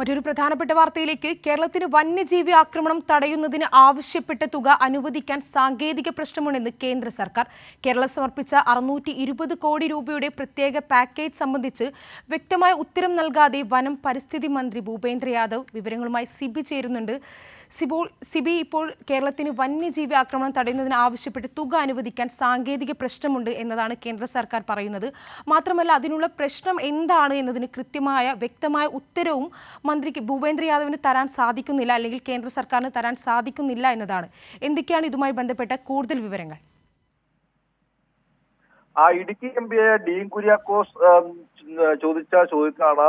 മറ്റൊരു പ്രധാനപ്പെട്ട വാർത്തയിലേക്ക്. കേരളത്തിന് വന്യജീവി ആക്രമണം തടയുന്നതിന് ആവശ്യപ്പെട്ട തുക അനുവദിക്കാൻ സാങ്കേതിക പ്രശ്നമുണ്ടെന്ന് കേന്ദ്ര സർക്കാർ. കേരളം സമർപ്പിച്ച അറുന്നൂറ്റി ഇരുപത് കോടി രൂപയുടെ പ്രത്യേക പാക്കേജ് സംബന്ധിച്ച് വ്യക്തമായ ഉത്തരം നൽകാതെ വനം പരിസ്ഥിതി മന്ത്രി ഭൂപേന്ദ്ര യാദവ് വിവരങ്ങളുമായി സിബി ചേരുന്നുണ്ട്. സിബോൾ സിബി ഇപ്പോൾ കേരളത്തിന് വന്യജീവി ആക്രമണം തടയുന്നതിന് ആവശ്യപ്പെട്ട് തുക അനുവദിക്കാൻ സാങ്കേതിക പ്രശ്നമുണ്ട് എന്നതാണ് കേന്ദ്ര സർക്കാർ പറയുന്നത്. മാത്രമല്ല അതിനുള്ള പ്രശ്നം എന്താണ് എന്നതിന് കൃത്യമായ വ്യക്തമായ ഉത്തരവും മന്ത്രിക്ക് ഭൂപേന്ദ്ര യാദവിന് തരാൻ സാധിക്കുന്നില്ല അല്ലെങ്കിൽ കേന്ദ്ര സർക്കാരിന് തരാൻ സാധിക്കുന്നില്ല എന്നതാണ്. എന്തൊക്കെയാണ് ഇതുമായി ബന്ധപ്പെട്ട കൂടുതൽ വിവരങ്ങൾ? ആ ഇടുക്കി എം പിയായ ഡീൻ കുര്യാക്കോസ് ചോദിച്ച ചോദ്യത്തിനാണ്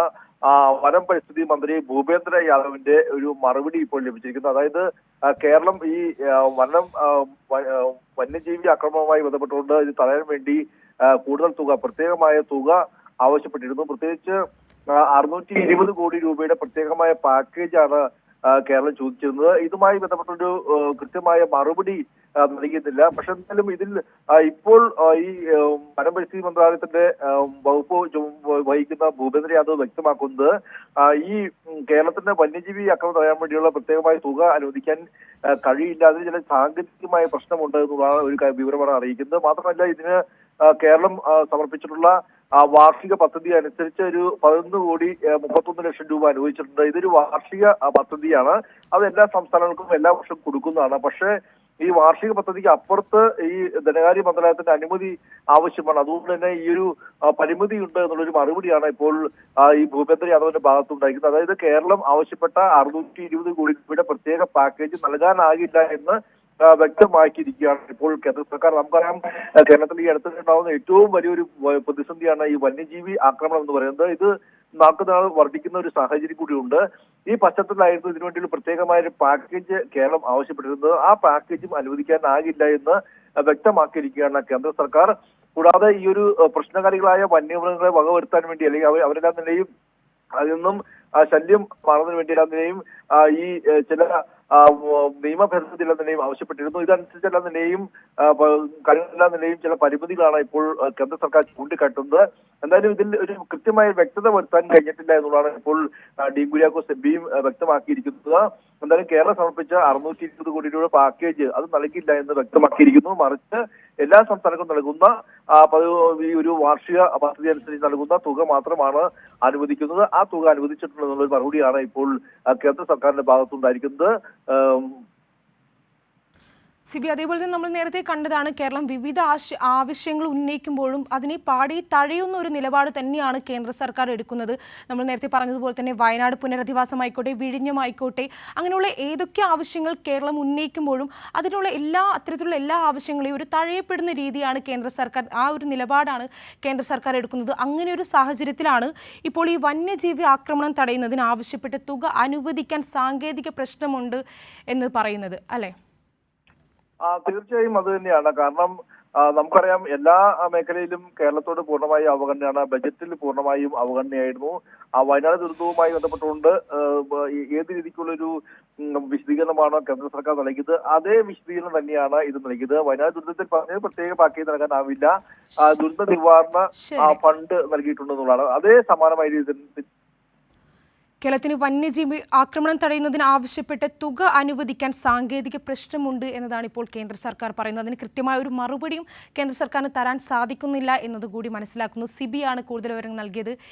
വനം പരിസ്ഥിതി മന്ത്രി ഭൂപേന്ദ്ര യാദവിന്റെ ഒരു മറുപടി ഇപ്പോൾ ലഭിച്ചിരിക്കുന്നത്. അതായത് കേരളം ഈ വനം വന്യജീവി ആക്രമണവുമായി ബന്ധപ്പെട്ടുകൊണ്ട് ഇത് തടയാൻ വേണ്ടി കൂടുതൽ തുക പ്രത്യേകമായ തുക ആവശ്യപ്പെട്ടിരുന്നു. പ്രത്യേകിച്ച് അറുന്നൂറ്റി ഇരുപത് കോടി രൂപയുടെ പ്രത്യേകമായ പാക്കേജാണ് കേരളം ചോദിച്ചിരുന്നത്. ഇതുമായി ബന്ധപ്പെട്ടൊരു കൃത്യമായ മറുപടി നൽകിയിട്ടില്ല. പക്ഷെ എന്തായാലും ഇതിൽ ഇപ്പോൾ ഈ വനം പരിസ്ഥിതി മന്ത്രാലയത്തിന്റെ വകുപ്പ് വഹിക്കുന്ന ഭൂപേന്ദ്ര യാദവ് വ്യക്തമാക്കുന്നത് ഈ കേരളത്തിന്റെ വന്യജീവി അക്രമം തടയാൻ വേണ്ടിയുള്ള പ്രത്യേകമായ തുക അനുവദിക്കാൻ കഴിയില്ല. അതിന് ചില സാങ്കേതികമായ പ്രശ്നമുണ്ട് എന്നുള്ളതാണ് ഒരു വിവരമാണ് അറിയിക്കുന്നത്. മാത്രമല്ല ഇതിന് കേരളം സമർപ്പിച്ചിട്ടുള്ള വാർഷിക പദ്ധതി അനുസരിച്ച് ഒരു പതിനൊന്ന് കോടി ആ, മുപ്പത്തൊന്ന് ലക്ഷം രൂപ അനുവദിച്ചിട്ടുണ്ട്. ഇതൊരു വാർഷിക പദ്ധതിയാണ്. അത് എല്ലാ സംസ്ഥാനങ്ങൾക്കും എല്ലാ വർഷവും കൊടുക്കുന്നതാണ്. പക്ഷേ ഈ വാർഷിക പദ്ധതിക്ക് അപ്പുറത്ത് ഈ ധനകാര്യ മന്ത്രാലയത്തിന്റെ അനുമതി ആവശ്യമാണ്. അതുകൊണ്ട് തന്നെ ഈ ഒരു ആ, പരിമിതി ഉണ്ട് എന്നുള്ളൊരു മറുപടിയാണ് ഇപ്പോൾ ഈ ഭൂപേന്ദ്ര യാദവിന്റെ ഭാഗത്തുണ്ടായിരിക്കുന്നത്. അതായത് കേരളം ആവശ്യപ്പെട്ട അറുന്നൂറ്റി ഇരുപത് കോടി രൂപയുടെ പ്രത്യേക പാക്കേജ് നൽകാനാകില്ല എന്ന് ആ, വ്യക്തമാക്കിയിരിക്കുകയാണ് ഇപ്പോൾ കേന്ദ്ര സർക്കാർ. നമുക്കറിയാം കേരളത്തിൽ ഈ അടുത്തുണ്ടാവുന്ന ഏറ്റവും വലിയൊരു പ്രതിസന്ധിയാണ് ഈ വന്യജീവി ആക്രമണം എന്ന് പറയുന്നത്. ഇത് നാൾക്കുനാൾ വർദ്ധിക്കുന്ന ഒരു സാഹചര്യം കൂടിയുണ്ട്. ഈ പശ്ചാത്തലത്തിലായിരുന്നു ഇതിനുവേണ്ടി ഒരു പ്രത്യേകമായ ഒരു പാക്കേജ് കേരളം ആവശ്യപ്പെട്ടിരുന്നത്. ആ പാക്കേജും അനുവദിക്കാനാകില്ല എന്ന് വ്യക്തമാക്കിയിരിക്കുകയാണ് കേന്ദ്ര സർക്കാർ. കൂടാതെ ഈ ഒരു പ്രശ്നകാരികളായ വന്യമൃഗങ്ങളെ വകവരുത്താൻ വേണ്ടി അല്ലെങ്കിൽ അവർ അവരെല്ലാം നിലയും അതിൽ നിന്നും ശല്യം മാറുന്നതിന് വേണ്ടി എല്ലാം നിലയും ഈ ചില ആ, വ- നിയമ ഭേദഗതി എല്ലാം നിലയും ആവശ്യപ്പെട്ടിരുന്നു. ഇതനുസരിച്ച് എല്ലാം നിലയും കഴിവെല്ലാം നിലയും ചില പരിമിതികളാണ് ഇപ്പോൾ കേന്ദ്ര സർക്കാർ ചൂണ്ടിക്കാട്ടുന്നത്. എന്തായാലും ഇതിൽ ഒരു കൃത്യമായ വ്യക്തത വരുത്താൻ കഴിഞ്ഞിട്ടില്ല എന്നുള്ളതാണ് ഇപ്പോൾ ഡി കുര്യാക്കോസ് എംപിയും വ്യക്തമാക്കിയിരിക്കുന്നത്. എന്തായാലും കേരളം സമർപ്പിച്ച അറുന്നൂറ്റി ഇരുപത് കോടി രൂപ പാക്കേജ് അത് നൽകിയില്ല എന്ന് വ്യക്തമാക്കിയിരിക്കുന്നു. മറിച്ച് എല്ലാ സംസ്ഥാനങ്ങൾക്കും നൽകുന്ന ഈ ഒരു വാർഷിക പദ്ധതി അനുസരിച്ച് നൽകുന്ന തുക മാത്രമാണ് അനുവദിക്കുന്നത്. ആ തുക അനുവദിച്ചിട്ടുള്ള മറുപടിയാണ് ഇപ്പോൾ കേന്ദ്ര സർക്കാരിന്റെ ഭാഗത്തുണ്ടായിരിക്കുന്നത് um, സിബി അതേപോലെ തന്നെ നമ്മൾ നേരത്തെ കണ്ടതാണ് കേരളം വിവിധ ആവശ്യങ്ങൾ ഉന്നയിക്കുമ്പോഴും അതിനെ പാടി തഴയുന്ന ഒരു നിലപാട് തന്നെയാണ് കേന്ദ്ര സർക്കാർ എടുക്കുന്നത്. നമ്മൾ നേരത്തെ പറഞ്ഞതുപോലെ തന്നെ വയനാട് പുനരധിവാസമായിക്കോട്ടെ വിഴിഞ്ഞമായിക്കോട്ടെ അങ്ങനെയുള്ള ഏതൊക്കെ ആവശ്യങ്ങൾ കേരളം ഉന്നയിക്കുമ്പോഴും അതിനുള്ള എല്ലാ അത്തരത്തിലുള്ള എല്ലാ ആവശ്യങ്ങളെയും ഒരു തഴയപ്പെടുന്ന രീതിയാണ് കേന്ദ്ര സർക്കാർ ആ ഒരു നിലപാടാണ് കേന്ദ്ര സർക്കാർ എടുക്കുന്നത്. അങ്ങനെ ഒരു സാഹചര്യത്തിലാണ് ഇപ്പോൾ ഈ വന്യജീവി ആക്രമണം തടയുന്നതിന് ആവശ്യപ്പെട്ട തുക അനുവദിക്കാൻ സാങ്കേതിക പ്രശ്നമുണ്ട് എന്ന് പറയുന്നത്. അല്ലേ? തീർച്ചയായും അത് തന്നെയാണ്. കാരണം നമുക്കറിയാം എല്ലാ മേഖലയിലും കേരളത്തോട് പൂർണമായി അവഗണനയാണ്. ബജറ്റിൽ പൂർണമായും അവഗണനയായിരുന്നു. ആ വയനാട് ദുരന്തവുമായി ബന്ധപ്പെട്ടുകൊണ്ട് ഏത് രീതിക്കുള്ളൊരു വിശദീകരണമാണ് കേന്ദ്ര സർക്കാർ നൽകിയത്? അതേ വിശദീകരണം തന്നെയാണ് ഇത് നൽകിയത്. വയനാട് ദുരന്തത്തിൽ പറഞ്ഞത് പ്രത്യേക പാക്കേജ് നൽകാനാവില്ല. ദുരന്ത നിവാരണ ഫണ്ട് നൽകിയിട്ടുണ്ടെന്നുള്ളതാണ്. അതേ സമാനമായ രീതിയിൽ കേരളത്തിന് വന്യജീവി ആക്രമണം തടയുന്നതിന് ആവശ്യപ്പെട്ട് തുക അനുവദിക്കാൻ സാങ്കേതിക പ്രശ്നമുണ്ട് എന്നതാണ് ഇപ്പോൾ കേന്ദ്ര സർക്കാർ പറയുന്നത്. അതിന് കൃത്യമായ ഒരു മറുപടിയും കേന്ദ്ര സർക്കാരിന് തരാൻ സാധിക്കുന്നില്ല എന്നതുകൂടി മനസ്സിലാക്കുന്നു. സിബിയാണ് കൂടുതൽ വിവരങ്ങൾ നൽകിയത്.